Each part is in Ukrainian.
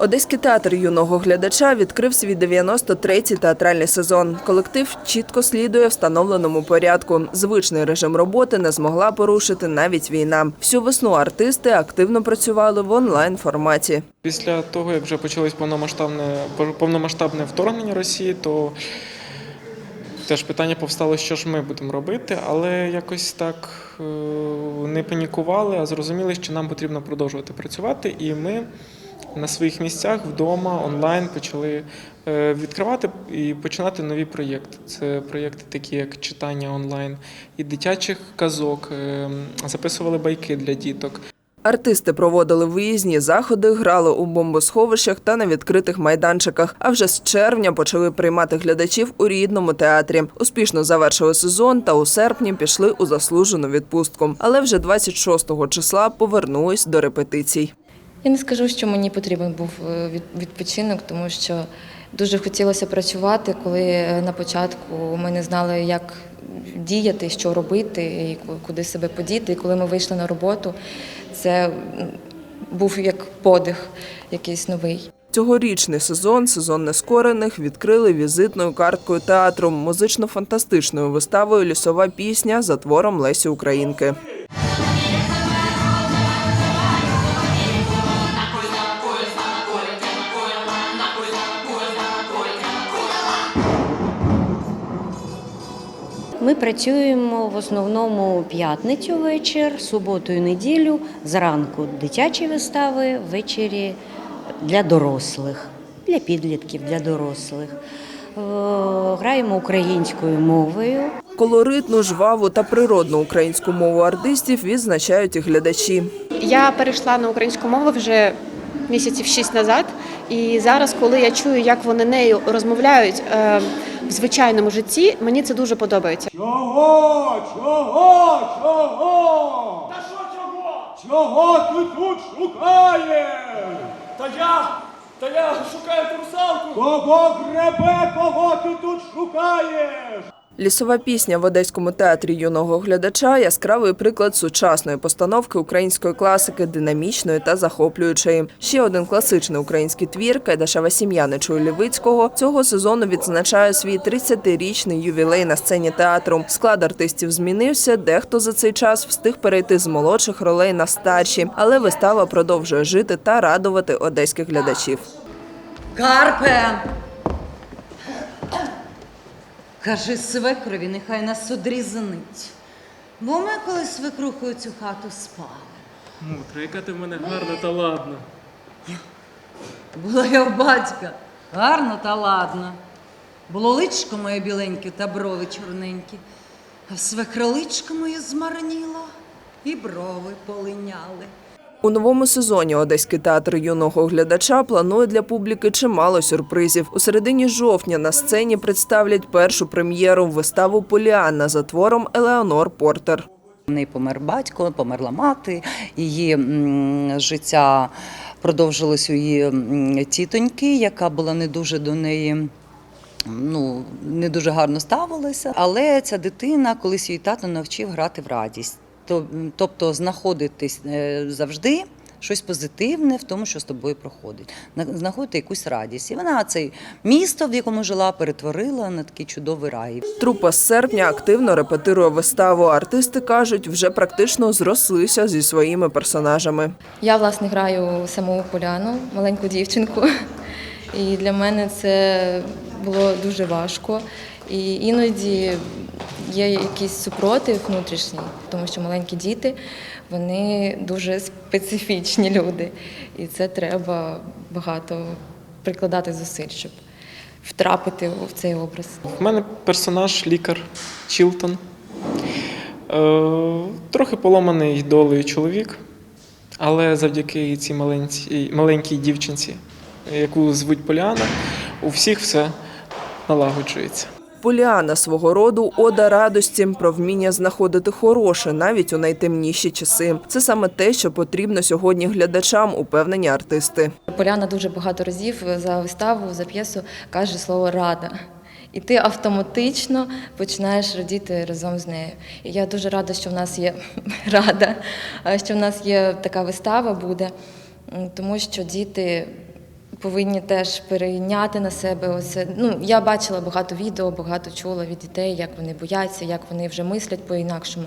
Одеський театр юного глядача відкрив свій 93-й театральний сезон. Колектив чітко слідує встановленому порядку. Звичний режим роботи не змогла порушити навіть війна. Всю весну артисти активно працювали в онлайн форматі. Після того, як вже почалось повномасштабне повномасштабне вторгнення Росії, то теж питання повстало, що ж ми будемо робити, але якось так е, не панікували, а зрозуміли, що нам потрібно продовжувати працювати, і ми на своїх місцях вдома онлайн почали е, відкривати і починати нові проєкти. Це проєкти, такі як читання онлайн і дитячих казок, е, записували байки для діток. Артисти проводили виїзні заходи, грали у бомбосховищах та на відкритих майданчиках. А вже з червня почали приймати глядачів у рідному театрі. Успішно завершили сезон та у серпні пішли у заслужену відпустку. Але вже 26 числа повернулись до репетицій. Я не скажу, що мені потрібен був е, відпочинок, тому що дуже хотілося працювати, коли е, на початку ми не знали, як діяти, що робити, і куди себе подіти. І коли ми вийшли на роботу, це був як подих якийсь новий. Цьогорічний сезон, сезон нескорених, відкрили візитною карткою театру, музично-фантастичною виставою Лісова пісня за твором Лесі Українки. Ми працюємо в основному п'ятницю вечір, суботу і неділю, зранку дитячі вистави, ввечері для дорослих, для підлітків, для дорослих. Е, Граємо українською мовою. Колоритну, жваву та природну українську мову артистів відзначають і глядачі. Я перейшла на українську мову вже місяців шість назад, і зараз, коли я чую, як вони нею розмовляють е, в звичайному житті, мені це дуже подобається. Чого? Чого? Чого? Та що чого? Чого ти тут шукаєш? Та я, та я шукаю ту русалку. Кого гребе, кого ти тут шукаєш? Лісова пісня в Одеському театрі юного глядача яскравий приклад сучасної постановки української класики, динамічної та захоплюючої. Ще один класичний український твір Кайдашева сім'я Нечуя Лівицького цього сезону відзначає свій 30-річний ювілей на сцені театру. Склад артистів змінився. Дехто за цей час встиг перейти з молодших ролей на старші, але вистава продовжує жити та радувати одеських глядачів. Карпе! Кажи свекрові, нехай нас одрізнить. Бо ми коли свекрухою цю хату спали. Мутро, яка ти в мене гарна та ладна. Була я у батька. Гарно та ладно. Було личко моє біленьке та брови чорненькі, а свекроличко моє змарніло і брови полиняли. У новому сезоні Одеський театр юного глядача планує для публіки чимало сюрпризів. У середині жовтня на сцені представлять першу прем'єру виставу Поліанна за твором Елеонор Портер. В неї помер батько, померла мати, її життя продовжилось у її тітоньки, яка була не дуже до неї. Ну, не дуже гарно ставилася, але ця дитина колись її тато навчив грати в радість. То- Тобто знаходитись е, завжди щось позитивне в тому, що з тобою проходить, знаходити якусь радість. І вона це місто, в якому жила, перетворила на такий чудовий рай. Трупа з серпня активно репетирує виставу. Артисти кажуть, вже практично зрослися зі своїми персонажами. Я власне граю саму Поляну, маленьку дівчинку. І для мене це було дуже важко. І іноді є якийсь супротив внутрішній, тому що маленькі діти вони дуже специфічні люди. І це треба багато прикладати зусиль, щоб втрапити в цей образ. У мене персонаж лікар Чілтон. Е, трохи поламаний долею чоловік, але завдяки цій маленькій, маленькій дівчинці, яку звуть Поліана, у всіх все налагоджується. Поліана свого роду ода радості про вміння знаходити хороше навіть у найтемніші часи. Це саме те, що потрібно сьогодні глядачам, упевнені артисти. Поляна дуже багато разів за виставу, за п'єсу каже слово рада. І ти автоматично починаєш радіти разом з нею. І я дуже рада, що в нас є рада, що в нас є така вистава буде, тому що діти повинні теж перейняти на себе оце. Ну, я бачила багато відео, багато чула від дітей, як вони бояться, як вони вже мислять по-інакшому.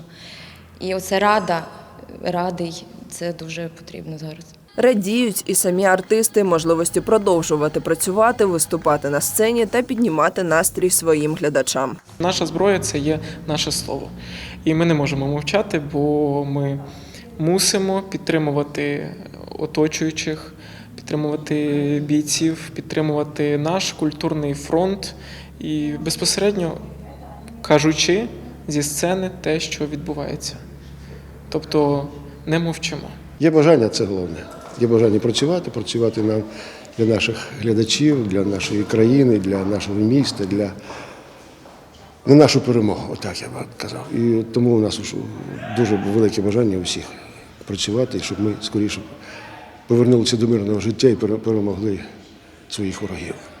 І оце рада, радий, це дуже потрібно зараз. Радіють і самі артисти можливості продовжувати працювати, виступати на сцені та піднімати настрій своїм глядачам. Наша зброя це є наше слово. І ми не можемо мовчати, бо ми мусимо підтримувати оточуючих, підтримувати бійців, підтримувати наш культурний фронт і безпосередньо кажучи зі сцени те, що відбувається. Тобто не мовчимо. Є бажання, це головне. Є бажання працювати, працювати нам для наших глядачів, для нашої країни, для нашого міста, для на нашу перемогу. Отак я б казав. І тому у нас уж дуже велике бажання у всіх працювати, щоб ми скоріше повернулися до мирного життя і перемогли своїх ворогів.